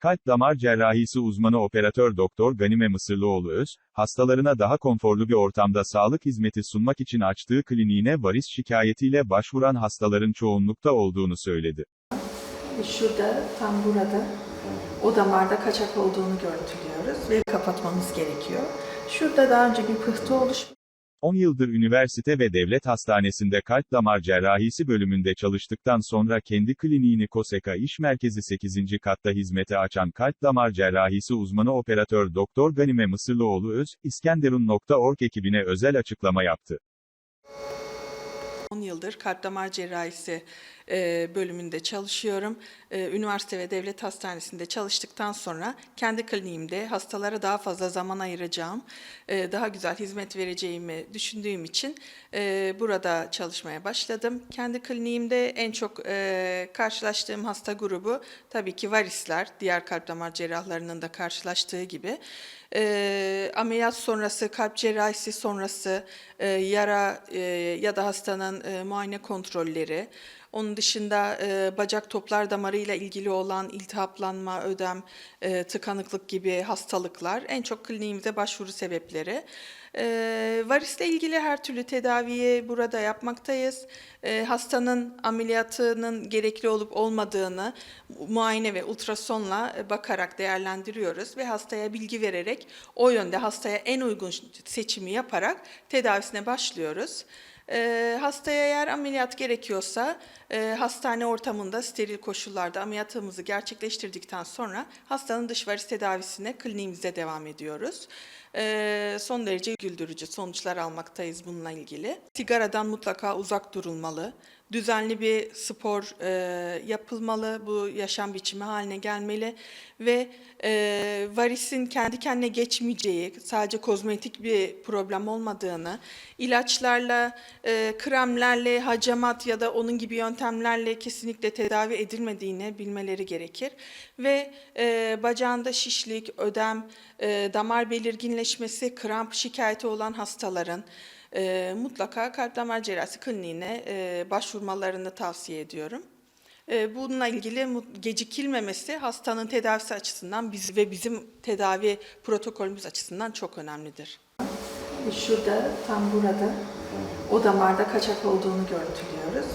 Kalp damar cerrahisi uzmanı operatör doktor Ganime Mısırlıoğlu Öz, hastalarına daha konforlu bir ortamda sağlık hizmeti sunmak için açtığı kliniğine varis şikayetiyle başvuran hastaların çoğunlukta olduğunu söyledi. Şurada, tam burada o damarda kaçak olduğunu görüntülüyoruz ve kapatmamız gerekiyor. Şurada daha önce bir pıhtı oluşmuş. 10 yıldır üniversite ve devlet hastanesinde kalp damar cerrahisi bölümünde çalıştıktan sonra kendi kliniğini Koseka İş Merkezi 8. katta hizmete açan kalp damar cerrahisi uzmanı operatör Doktor Ganime Mısırlıoğlu Öz, İskenderun.org ekibine özel açıklama yaptı. 10 yıldır kalp damar cerrahisi e, bölümünde çalışıyorum. E, Üniversite ve devlet hastanesinde çalıştıktan sonra kendi kliniğimde hastalara daha fazla zaman ayıracağım, e, daha güzel hizmet vereceğimi düşündüğüm için burada çalışmaya başladım. Kendi kliniğimde en çok karşılaştığım hasta grubu tabii ki varisler, diğer kalp damar cerrahlarının da karşılaştığı gibi. E, ameliyat sonrası, kalp cerrahisi sonrası e, yara e, ya da hastanın e, muayene kontrolleri, onun dışında e, bacak toplar damarıyla ilgili olan iltihaplanma, ödem, e, tıkanıklık gibi hastalıklar en çok kliniğimize başvuru sebepleri. E, varisle ilgili her türlü tedaviyi burada yapmaktayız. E, hastanın ameliyatının gerekli olup olmadığını muayene ve ultrasonla e, bakarak değerlendiriyoruz ve hastaya bilgi vererek o yönde hastaya en uygun seçimi yaparak tedavisine başlıyoruz. E, hastaya eğer ameliyat gerekiyorsa e, hastane ortamında steril koşullarda ameliyatımızı gerçekleştirdikten sonra hastanın dış tedavisine kliniğimize devam ediyoruz. E, son derece güldürücü sonuçlar almaktayız bununla ilgili. Sigaradan mutlaka uzak durulmalı. Düzenli bir spor e, yapılmalı, bu yaşam biçimi haline gelmeli ve e, varisin kendi kendine geçmeyeceği, sadece kozmetik bir problem olmadığını, ilaçlarla, e, kremlerle, hacamat ya da onun gibi yöntemlerle kesinlikle tedavi edilmediğini bilmeleri gerekir. Ve e, bacağında şişlik, ödem, e, damar belirginleşmesi, kramp şikayeti olan hastaların, e, mutlaka kalp damar cerrahisi kliniğine e, başvurmalarını tavsiye ediyorum. E, bununla ilgili gecikilmemesi hastanın tedavisi açısından biz ve bizim tedavi protokolümüz açısından çok önemlidir. Şurada, tam burada o damarda kaçak olduğunu görüntülüyoruz.